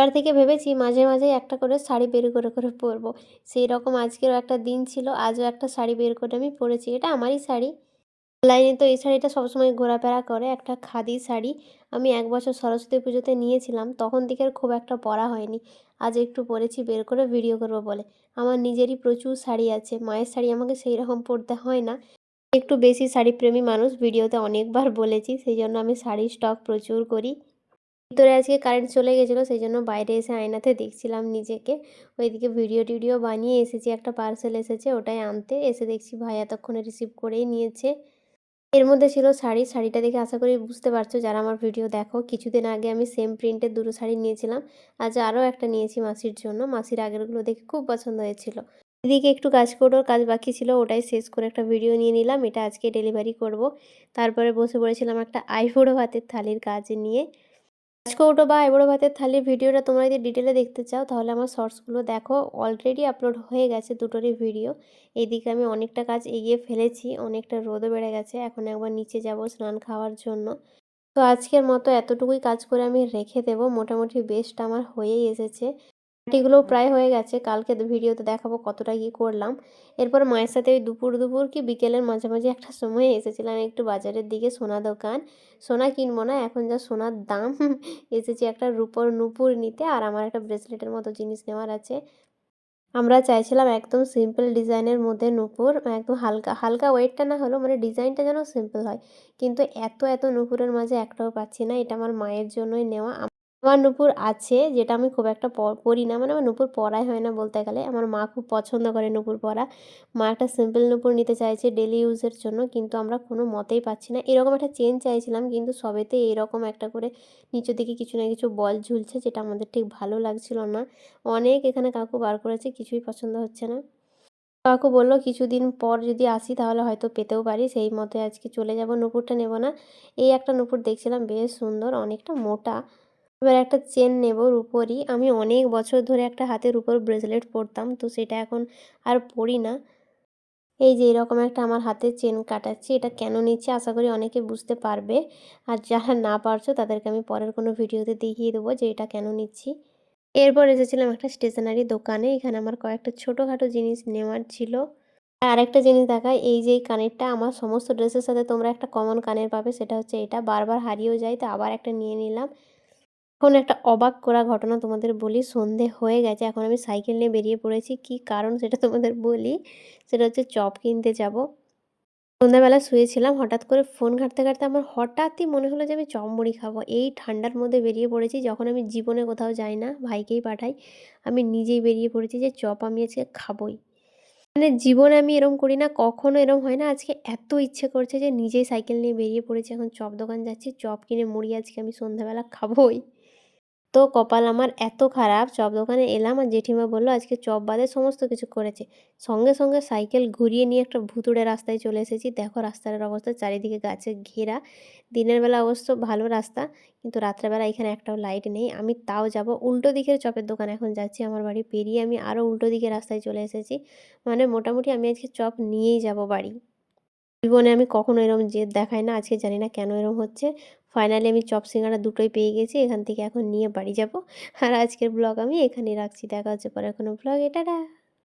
এবার থেকে ভেবেছি মাঝে মাঝে একটা করে শাড়ি বের করে করে পরবো। সেই রকম আজকেরও একটা দিন ছিল, আজও একটা শাড়ি বের করে আমি পরেছি। এটা আমারই শাড়ি। অনলাইনে তো এই শাড়িটা সবসময় ঘোরাফেরা করে, একটা খাদি শাড়ি। আমি এক বছর সরস্বতী পুজোতে নিয়েছিলাম, তখন থেকে খুব একটা পরা হয়নি। আজ একটু পরেছি, বের করে ভিডিও করব বলে। আমার নিজেরই প্রচুর শাড়ি আছে, মায়ের শাড়ি আমাকে সেই রকম পরতে হয় না। একটু বেশি শাড়ি প্রেমী মানুষ, ভিডিওতে অনেকবার বলেছি, সেই জন্য আমি শাড়ির স্টক প্রচুর করি। ভিতরে আজকে কারেন্ট চলে গেছিল, সেই জন্য বাইরে এসে আয়নাতে দেখছিলাম নিজেকে। ওইদিকে ভিডিও টিডিও বানিয়ে এসেছি, একটা পার্সেল এসেছে, ওটাই আনতে। এসে দেখছি ভাই এতক্ষণে রিসিভ করেই নিয়েছে। এর মধ্যে ছিল শাড়ি, শাড়িটা দেখে আশা করি বুঝতে পারছ, যারা আমার ভিডিও দেখো, কিছুদিন আগে আমি সেম প্রিন্টের দুটো শাড়ি নিয়েছিলাম। আজ আরও একটা নিয়েছি মাসির জন্য। মাসির আগেরগুলো দেখে খুব পছন্দ হয়েছিল। এদিকে একটু কাজ করার কাজ বাকি ছিল, ওটাই শেষ করে একটা ভিডিও নিয়ে নিলাম। এটা আজকে ডেলিভারি করব। তারপরে বসে পড়েছিলাম একটা আইবুড়ো ভাতের থালির কাজ নিয়ে। কাজকৌটো বা এবড়ো ভাতের থালির ভিডিওটা তোমরা যদি ডিটেলে দেখতে চাও, তাহলে আমার শর্টসগুলো দেখো। অলরেডি আপলোড হয়ে গেছে দুটোরই ভিডিও। এদিকে আমি অনেকটা কাজ এগিয়ে ফেলেছি, অনেকটা রোদও বেড়ে গেছে। এখন একবার নিচে যাব স্নান খাওয়ার জন্য। তো আজকের মতো এতটুকুই কাজ করে আমি রেখে দেবো। মোটামুটি বেস্ট আমার হয়েই এসেছে। এগুলোও প্রায় হয়ে গেছে। কালকে ভিডিওতে দেখাবো কতটা কী করলাম। এরপর মায়ের সাথে ওই দুপুর দুপুর কি বিকেলের মাঝামাঝি একটা সময় এসেছিলাম একটু বাজারের দিকে সোনা দোকান। সোনা কিনবো না এখন যা সোনার দাম এসেছি একটা রূপর নুপুর নিতে আর আমার একটা ব্রেসলেটের মতো জিনিস নেওয়ার আছে। আমরা চাইছিলাম একদম সিম্পল ডিজাইনের মধ্যে নূপুর একদম হালকা হালকা ওয়েটটা না হলেও মানে ডিজাইনটা যেন সিম্পল হয়। কিন্তু এত এত নূপুরের মাঝে একটাও পাচ্ছি না এটা আমার মায়ের জন্যই নেওয়া। আমার নূপুর আছে, যেটা আমি খুব একটা পরি না। মানে আমার নূপুর পরাই হয় না বলতে গেলে। আমার মা খুব পছন্দ করে নূপুর পরা মা একটা সিম্পল নূপুর নিতে চাইছে ডেলি ইউজের জন্য, কিন্তু আমরা কোনো মতেই পাচ্ছি না। এরকম একটা চেন চাইছিলাম, কিন্তু সবেতে এরকম একটা করে নিচের দিকে কিছু না কিছু বল ঝুলছে, যেটা আমাদের ঠিক ভালো লাগছিল না। অনেক এখানে কাকু বার করেছে, কিছুই পছন্দ হচ্ছে না। কাকু বলল, কিছুদিন পর যদি আসি, তাহলে হয়তো পেতেও পারি। সেই মতে আজকে চলে যাব, নূপুরটা নেব না। এই একটা নূপুর দেখছিলাম, বেশ সুন্দর, অনেকটা মোটা। এবার একটা চেন নেব রুপোরই। আমি অনেক বছর ধরে একটা হাতের উপর ব্রেসলেট পরতাম, তো সেটা এখন আর পরি না। এই যে এরকম একটা আমার হাতে চেন কাটাচ্ছি, এটা কেন নিচ্ছে আশা করি অনেকে বুঝতে পারবে। আর যারা না পারছ তাদেরকে আমি পরের কোনো ভিডিওতে দেখিয়ে দেবো যে এটা কেন নিচ্ছি। এরপর এসেছিলাম একটা স্টেশনারি দোকানে, এখানে আমার কয়েকটা ছোটোখাটো জিনিস নেওয়ার ছিল। আর আরেকটা জিনিস দেখায় এই যে কানেরটা আমার সমস্ত ড্রেসের সাথে তোমরা একটা কমন কানের পাবে, সেটা হচ্ছে এটা। বারবার হারিয়েও যায়, তো আবার একটা নিয়ে নিলাম। এখন একটা অবাক করা ঘটনা তোমাদের বলি। সন্ধে হয়ে গেছে, এখন আমি সাইকেল নিয়ে বেরিয়ে পড়েছি। কি কারণ সেটা তোমাদের বলি? সেটা হচ্ছে চপ কিনতে যাব। সন্ধ্যাবেলা শুয়েছিলাম, হঠাৎ করে ফোন ঘাঁটতে ঘাঁটতে আমার হঠাৎই মনে হলো যে আমি চপ মুড়ি খাব। এই ঠান্ডার মধ্যে বেরিয়ে পড়েছি, যখন আমি জীবনে কোথাও যাই না, ভাইকেই পাঠাই। আমি নিজেই বেরিয়ে পড়েছি যে চপ আমি আজকে খাবোই। মানে জীবনে আমি এরম করি না, কখনো এরম হয় না। আজকে এত ইচ্ছে করছে যে নিজেই সাইকেল নিয়ে বেরিয়ে পড়েছি, এখন চপ দোকান যাচ্ছি চপ কিনে মুড়ি আজকে আমি সন্ধ্যাবেলা খাবোই। তো কপাল আমার এত খারাপ। চপ দোকানে এলাম আর জেঠিমা বলল, আজকে চপ বাদে সমস্ত কিছু করেছে। সঙ্গে সঙ্গে সাইকেল ঘুরিয়ে নিয়ে একটা ভুতুড়ে রাস্তায় চলে এসেছি। দেখো রাস্তার অবস্থা, চারিদিকে গাছে ঘেরা। দিনের বেলা অবশ্য ভালো রাস্তা, কিন্তু রাত্রেবেলা এখানে একটাও লাইট নেই। আমি তাও যাব। উল্টো দিকের চপের দোকান এখন যাচ্ছি, আমার বাড়ি পেরিয়ে আমি আরও উল্টো দিকে রাস্তায় চলে এসেছি। মানে মোটামুটি আমি আজকে চপ নিয়েই যাব বাড়ি। জীবনে আমি কখনো এরম জেদ দেখাই না, আজকে জানি না কেন এরম হচ্ছে। ফাইনালি আমি চপ সিঙ্গারা দুটোই পেয়ে গেছি, এখান থেকে এখন নিয়ে বাড়ি যাব। আর আজকের ব্লগ আমি এখানে রাখছি, দেখা হচ্ছে পরে কোনো ব্লগ এটা